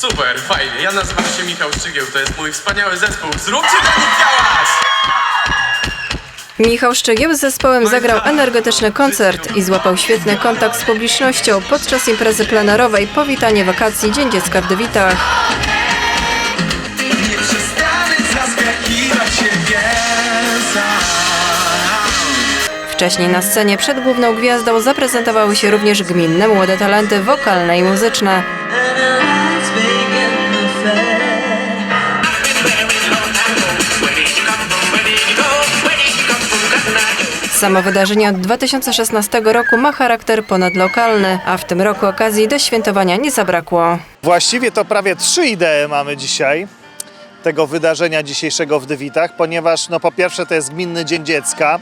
Super, fajnie. Ja nazywam się Michał Szczygieł, to jest mój wspaniały zespół. Zróbcie dla nich białas! Michał Szczegieł z zespołem zagrał energetyczny koncert i złapał świetny kontakt z publicznością podczas imprezy plenerowej Powitanie wakacji Dzień Dziecka w Dywitach. Nie przestanę zaskakiwać Wcześniej na scenie przed główną gwiazdą zaprezentowały się również gminne młode talenty wokalne i muzyczne. Samo wydarzenie od 2016 roku ma charakter ponadlokalny, a w tym roku okazji do świętowania nie zabrakło. Właściwie to prawie trzy idee mamy dzisiaj tego wydarzenia dzisiejszego w Dywitach, ponieważ no po pierwsze to jest Gminny Dzień Dziecka,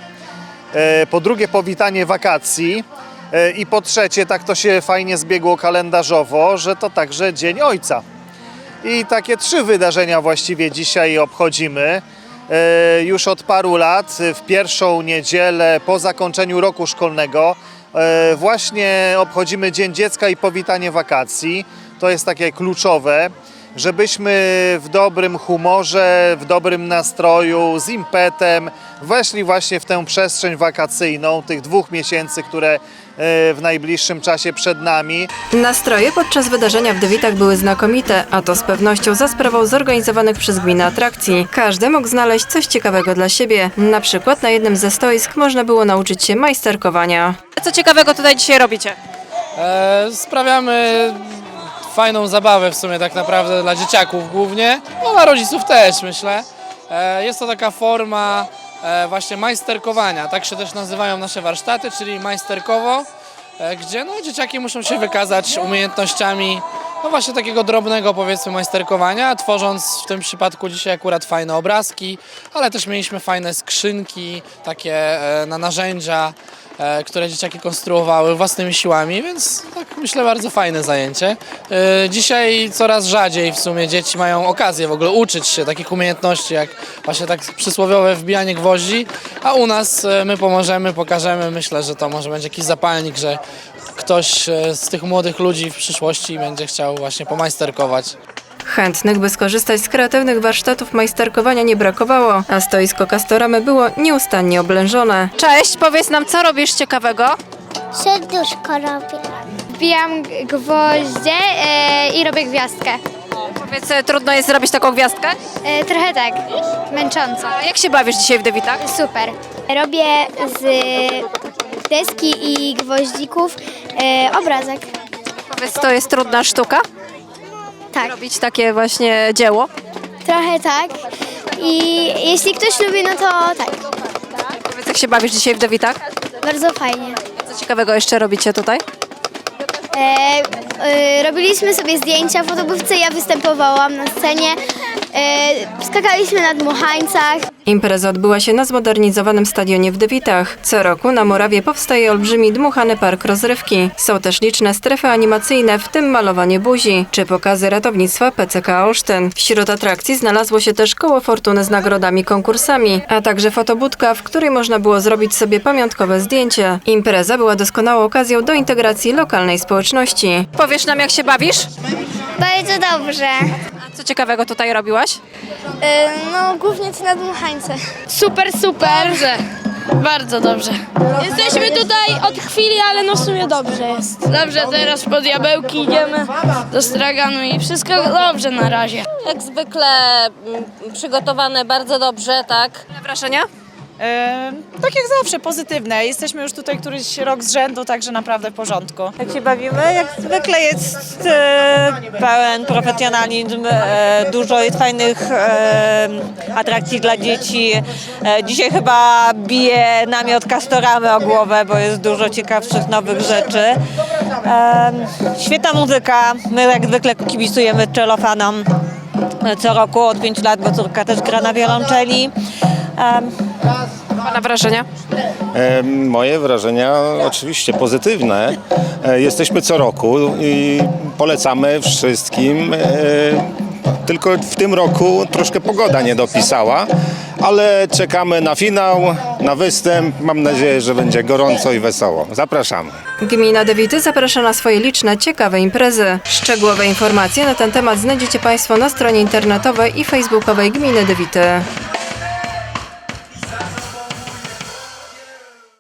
e, po drugie powitanie wakacji e, i po trzecie tak to się fajnie zbiegło kalendarzowo, że to także Dzień Ojca. I takie trzy wydarzenia właściwie dzisiaj obchodzimy. E, Już od paru lat, w pierwszą niedzielę po zakończeniu roku szkolnego, e, właśnie obchodzimy Dzień Dziecka i powitanie wakacji. To jest takie kluczowe, żebyśmy w dobrym humorze, w dobrym nastroju, z impetem weszli właśnie w tę przestrzeń wakacyjną tych dwóch miesięcy, które e, w najbliższym czasie przed nami. Nastroje podczas wydarzenia w Dywitach były znakomite, a to z pewnością za sprawą zorganizowanych przez gminę atrakcji. Każdy mógł znaleźć coś ciekawego dla siebie. Na przykład na jednym ze stoisk można było nauczyć się majsterkowania. Co ciekawego tutaj dzisiaj robicie? E, sprawiamy fajną zabawę w sumie tak naprawdę dla dzieciaków głównie, no dla rodziców też myślę. E, jest to taka forma e, właśnie majsterkowania, tak się też nazywają nasze warsztaty, czyli majsterkowo, e, gdzie no, dzieciaki muszą się wykazać umiejętnościami no właśnie takiego drobnego powiedzmy majsterkowania, tworząc w tym przypadku dzisiaj akurat fajne obrazki, ale też mieliśmy fajne skrzynki, takie e, na narzędzia, e, które dzieciaki konstruowały własnymi siłami, więc tak myślę bardzo fajne zajęcie. E, Dzisiaj coraz rzadziej w sumie dzieci mają okazję w ogóle uczyć się takich umiejętności, jak właśnie tak przysłowiowe wbijanie gwoździ, a u nas e, my pomożemy, pokażemy. Myślę, że to może będzie jakiś zapalnik, że ktoś e, z tych młodych ludzi w przyszłości będzie chciał właśnie pomajsterkować. Chętnych, by skorzystać z kreatywnych warsztatów majsterkowania nie brakowało, a stoisko Castoramy było nieustannie oblężone. Cześć, powiedz nam, co robisz ciekawego? Serduszko robię. Wbijam g- gwoździe e, i robię gwiazdkę. Powiedz, e, trudno jest zrobić taką gwiazdkę? E, trochę tak, męcząco. A jak się bawisz dzisiaj w Dewitach? Super. Robię z deski i gwoździków e, obrazek. Powiedz, to jest trudna sztuka? Tak, Robić takie właśnie dzieło? trochę tak. I jeśli ktoś lubi, no to tak. Powiedz, jak się bawisz dzisiaj w Dewitach? Bardzo fajnie. Co ciekawego jeszcze robicie tutaj? E, e, robiliśmy sobie zdjęcia w fotobówce, ja występowałam na scenie. E, skakaliśmy na dmuchańcach. Impreza odbyła się na zmodernizowanym stadionie w Dywitach. Co roku na Murawie powstaje olbrzymi dmuchany park rozrywki. Są też liczne strefy animacyjne, w tym malowanie buzi, czy pokazy ratownictwa PCK Olsztyn. Wśród atrakcji znalazło się też koło fortuny z nagrodami konkursami, a także fotobudka, w której można było zrobić sobie pamiątkowe zdjęcie. Impreza była doskonałą okazją do integracji lokalnej społeczności. Powiesz nam, jak się bawisz? Bardzo dobrze. A co ciekawego tutaj robiłaś? no, głównie ci na dmuchańce. Super, super. Dobrze. Bardzo dobrze. Jesteśmy tutaj od chwili, ale no w sumie dobrze jest. Dobrze, teraz po diabełki idziemy do straganu i wszystko dobrze na razie. Jak zwykle mm, przygotowane bardzo dobrze, tak? Wrażenia? Tak jak zawsze, pozytywne. Jesteśmy już tutaj któryś rok z rzędu, także naprawdę w porządku. Jak się bawimy? Jak zwykle jest e, pełen profesjonalizm, e, dużo jest fajnych e, atrakcji dla dzieci. E, dzisiaj chyba bije namiot Kastoramy o głowę, bo jest dużo ciekawszych nowych rzeczy. E, świetna muzyka. My jak zwykle kibicujemy czelofanom co roku od 5 lat, bo córka też gra na wiolonczeli. E, Pana wrażenia? E, Moje wrażenia oczywiście pozytywne. E, Jesteśmy co roku i polecamy wszystkim e, Tylko w tym roku troszkę pogoda nie dopisała, ale czekamy na finał, na występ. Mam nadzieję, że będzie gorąco i wesoło. Zapraszamy. Gmina Dewity zaprasza na swoje liczne, ciekawe imprezy. Szczegółowe informacje na ten temat znajdziecie Państwo na stronie internetowej i facebookowej Gminy Dewity.